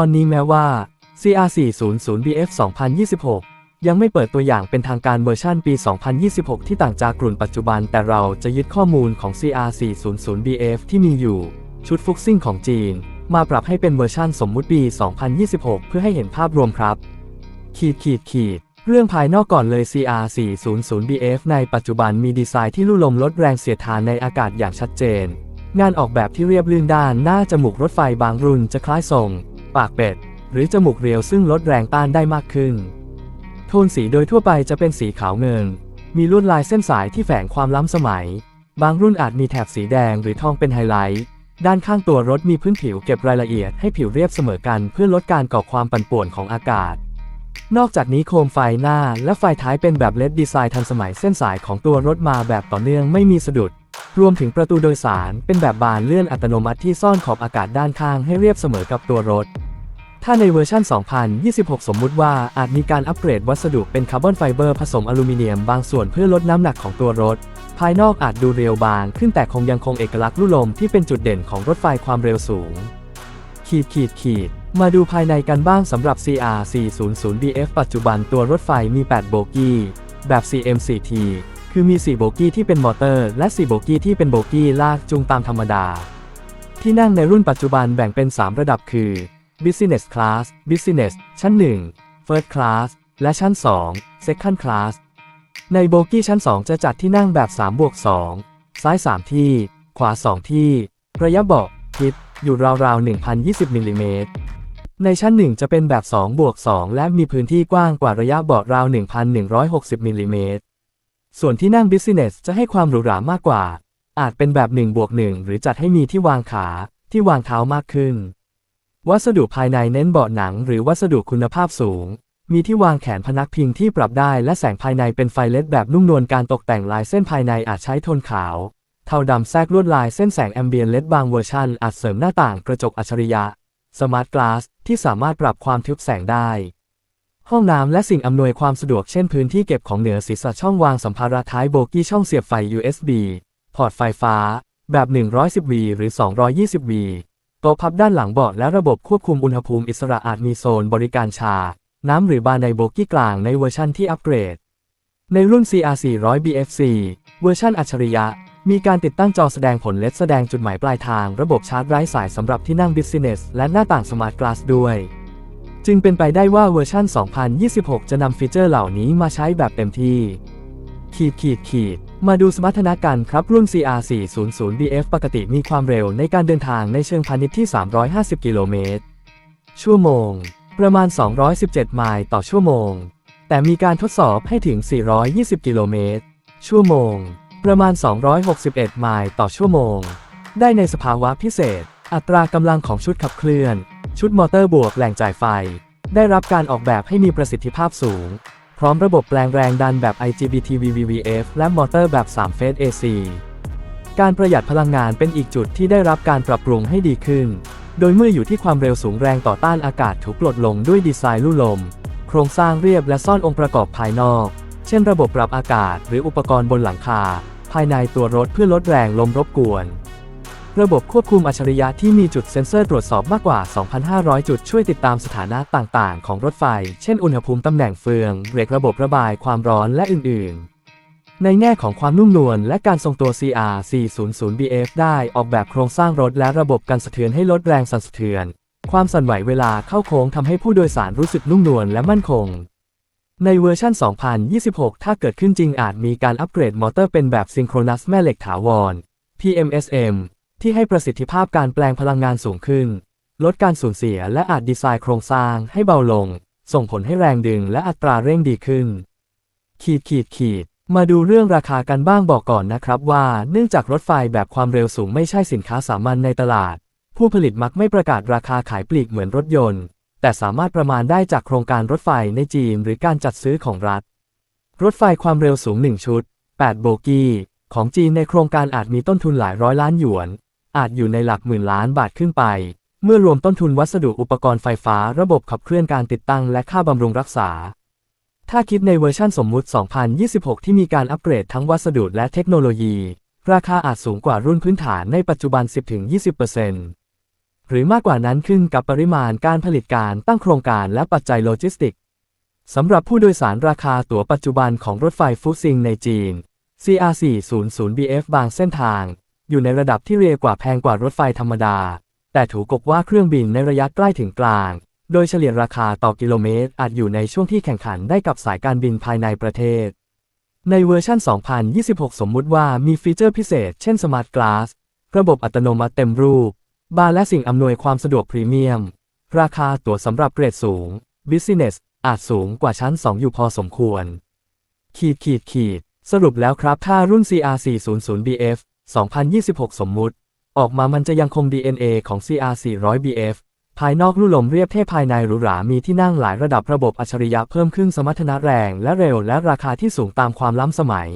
ตอนนี้แม้ว่า CR400BF 2026 ยังไม่เปิดตัวอย่างเป็นทางการเวอร์ชันปี 2026 ที่ต่างจากกลุ่นปัจจุบัน แต่เราจะยึดข้อมูลของ CR400BF ที่มีอยู่ ชุดฟุกซิ่งของจีน มาปรับให้เป็นเวอร์ชันสมมุติปี 2026 เพื่อให้เห็นภาพรวมครับ ขีดขีดขีดเรื่องภายนอกก่อนเลย CR400BF ในปัจจุบันมีดีไซน์ที่ลู่ลมลดแรงเสียดทานในอากาศอย่างชัดเจน งานออกแบบที่เรียบลื่นด้านหน้าจมูกรถไฟบางรุ่นจะคล้ายทรง ปากเป็ด หรือจมูกเรียวซึ่งลดแรงต้านได้มากขึ้น โทนสีโดยทั่วไปจะเป็นสีขาวเงิน มีลวดลายเส้นสายที่แฝงความล้ำสมัย บางรุ่นอาจมีแถบสีแดงหรือทองเป็นไฮไลท์ ด้านข้างตัวรถมีพื้นผิวเก็บรายละเอียดให้ผิวเรียบเสมอกันเพื่อลดการก่อความปั่นป่วนของอากาศ นอกจากนี้โคมไฟหน้าและไฟท้ายเป็นแบบเลดดีไซน์ทันสมัยเส้นสายของตัวรถมาแบบต่อเนื่องไม่มีสะดุดรวมถึงประตูโดยสารเป็นแบบบานเลื่อนอัตโนมัติที่ซ่อนขอบอากาศด้านข้างให้เรียบเสมอกับตัวรถ ถ้าในเวอร์ชัน 2026 สมมุติว่าอาจมีการอัปเกรดวัสดุเป็นคาร์บอนไฟเบอร์ผสมอลูมิเนียมบางส่วนเพื่อลดน้ำหนักของตัวรถ ภายนอกอาจดูเรียวบางขึ้นแต่คงยังคงเอกลักษณ์ลู่ลมที่เป็นจุดเด่นของรถไฟความเร็วสูง ขีดขีดขีด มาดูภายในกันบ้างสำหรับ CR 400BF ปัจจุบันตัวรถไฟมี 8 โบกี้ แบบ CM4T คือมี 4 โบกี้ที่เป็นมอเตอร์ และ 4 โบกี้ที่เป็นโบกี้ลากจูงตามธรรมดา ที่นั่งในรุ่นปัจจุบันแบ่งเป็น 3 ระดับคือ Business Class Business ชั้น 1 First Class และชั้น 2 Second Class ในโบกี้ชั้น 2 จะจัดที่นั่งแบบ3บวก2ซ้าย 3 ที่ ขวา 2 ที่ ระยะเบาะทิศอยู่ราวๆ 1,020มิลลิเมตร ในชั้น 1 จะเป็นแบบ2บวก2และมีพื้นที่กว้างกว่าระยะเบาะราว 1,160มิลลิเมตร ส่วนที่นั่ง Business จะให้ความหรูหรามากกว่า อาจเป็นแบบ1บวก1หรือจัดให้มีที่วางขา ที่วางเท้ามากขึ้น วัสดุภายในเน้นเบาะหนังหรือวัสดุคุณภาพสูง มีที่วางแขนพนักพิงที่ปรับได้และแสงภายในเป็นไฟเลดแบบนุ่มนวลการตกแต่งลายเส้นภายในอาจใช้โทนขาว เทาดำแทรกลวดลายเส้นแสงแอมเบียนเลดบางเวอร์ชันอาจเสริมหน้าต่างกระจกอัจฉริยะสมาร์ทกลาสที่สามารถปรับความทึบแสงได้ ห้องน้ำและสิ่งอำนวยความสะดวกเช่นพื้นที่เก็บของเหนือศีรษะช่องวางสัมภาระท้ายโบกี้ช่องเสียบไฟ USB พอร์ตไฟฟ้า แบบ 110V หรือ 220V โต๊ะพับด้านหลังเบาะและระบบควบคุมอุณหภูมิอิสระอาจมีโซนบริการชา น้ำหรือบาร์ในโบกี้กลางในเวอร์ชั่นที่อัปเกรด ในรุ่น CR400 BFC เวอร์ชันอัจฉริยะ มีการติดตั้งจอแสดงผลเลดแสดงจุดหมายปลายทาง ระบบชาร์จไร้สายสำหรับที่นั่ง Business และหน้าต่าง Smart Glass ด้วย จึงเป็นไปได้ว่าเวอร์ชัน2026 จะนำฟีเจอร์เหล่านี้มาใช้แบบเต็มที่ ขีดขีดขีด มาดูสมรรถนะกันครับรุ่น CR400BF ปกติมีความเร็วในการเดินทางในเชิงพาณิชย์ที่ 350 กิโลเมตร ชั่วโมง ประมาณ 217 ไมล์ต่อชั่วโมง แต่มีการทดสอบให้ถึง 420 กิโลเมตร ชั่วโมง ประมาณ 261 ไมล์ต่อชั่วโมง ได้ในสภาวะพิเศษ อัตรากำลังของชุดขับเคลื่อน ชุดมอเตอร์บวกแหล่งจ่ายไฟ ได้รับการออกแบบให้มีประสิทธิภาพสูง พร้อมระบบแปลงแรงดันแบบ IGBT VVVF และมอเตอร์แบบ 3 เฟส AC การประหยัดพลังงานเป็นอีกจุดที่ได้รับการปรับปรุงให้ดีขึ้น โดยเมื่ออยู่ที่ความเร็วสูงแรงต่อต้านอากาศถูกลดลงด้วยดีไซน์ลู่ลม โครงสร้างเรียบและซ่อนองค์ประกอบภายนอก เช่นระบบปรับอากาศ หรืออุปกรณ์บนหลังคา ภายในตัวรถเพื่อลดแรงลมรบกวน ระบบควบคุมอัจฉริยะที่มีจุดเซ็นเซอร์ตรวจสอบมากกว่า 2,500 จุดช่วยติดตามสถานะต่างๆ ของรถไฟ เช่นอุณหภูมิตำแหน่งเฟือง เบรกระบบระบายความร้อนและอื่นๆ ในแง่ของความนุ่มนวลและการทรงตัว CR 400BF ได้ออกแบบโครงสร้างรถและระบบกันสะเทือนให้ลดแรงสั่นสะเทือน ความสั่นไหวเวลาเข้าโค้งทำให้ผู้โดยสารรู้สึกนุ่มนวลและมั่นคงในเวอร์ชัน 2026 ถ้าเกิดขึ้นจริงอาจมีการอัปเกรดมอเตอร์เป็นแบบซิงโครนัสแม่เหล็กถาวร PMSM ที่ให้ประสิทธิภาพการแปลงพลังงานสูงขึ้น ลดการสูญเสียและอาจดีไซน์โครงสร้างให้เบาลง ส่งผลให้แรงดึงและอัตราเร่งดีขึ้น ขีดขีดขีด มาดูเรื่องราคากันบ้างบอกก่อนนะครับว่า เนื่องจากรถไฟแบบความเร็วสูงไม่ใช่สินค้าสามัญในตลาด ผู้ผลิตมักไม่ประกาศราคาขายปลีกเหมือนรถยนต์ แต่สามารถประมาณได้จากโครงการรถไฟในจีนหรือการจัดซื้อของรัฐ รถไฟความเร็วสูง 1 ชุด 8 โบกี้ ของจีนในโครงการอาจมีต้นทุนหลายร้อยล้านหยวน อาจอยู่ในหลักหมื่นล้านบาทขึ้นไป เมื่อรวมต้นทุนวัสดุอุปกรณ์ไฟฟ้า ระบบขับเคลื่อนการติดตั้งและค่าบำรุงรักษา ถ้าคิดในเวอร์ชันสมมุติ 2026 ที่มีการอัปเกรดทั้งวัสดุและเทคโนโลยี ราคาอาจสูงกว่ารุ่นพื้นฐานในปัจจุบัน 10-20%หรือมากกว่านั้นขึ้นกับปริมาณการผลิตการตั้งโครงการและปัจจัยโลจิสติกสำหรับผู้โดยสารราคาตั๋วปัจจุบันของรถไฟฟุซิงในจีน CR400BF บางเส้นทาง อยู่ในระดับที่เรียกว่าแพงกว่ารถไฟธรรมดา แต่ถูกกบว่าเครื่องบินในระยะใกล้ถึงกลาง โดยเฉลี่ยราคาต่อกิโลเมตร อาจอยู่ในช่วงที่แข่งขันได้กับสายการบินภายในประเทศ ในเวอร์ชัน 2026 สมมุติว่ามีฟีเจอร์พิเศษ เช่น Smart Glass ระบบอัตโนมัติเต็มรูป บาร์และสิ่งอำนวยความสะดวกพรีเมียม ราคาตั๋วสำหรับเกรดสูง Business อาจสูงกว่าชั้น 2 อยู่พอสมควร ขีดขีดขีด สรุปแล้วครับถ้ารุ่น CR400BF 2026 สมมุติ ออกมามันจะยังคง DNA ของ CR400BF ภายนอกลู่ลมเรียบเท่ภายในหรูหรา มีที่นั่งหลายระดับระบบอัจฉริยะเพิ่มขึ้นสมรรถนะแรงและเร็วและราคาที่สูงตามความล้ำสมัย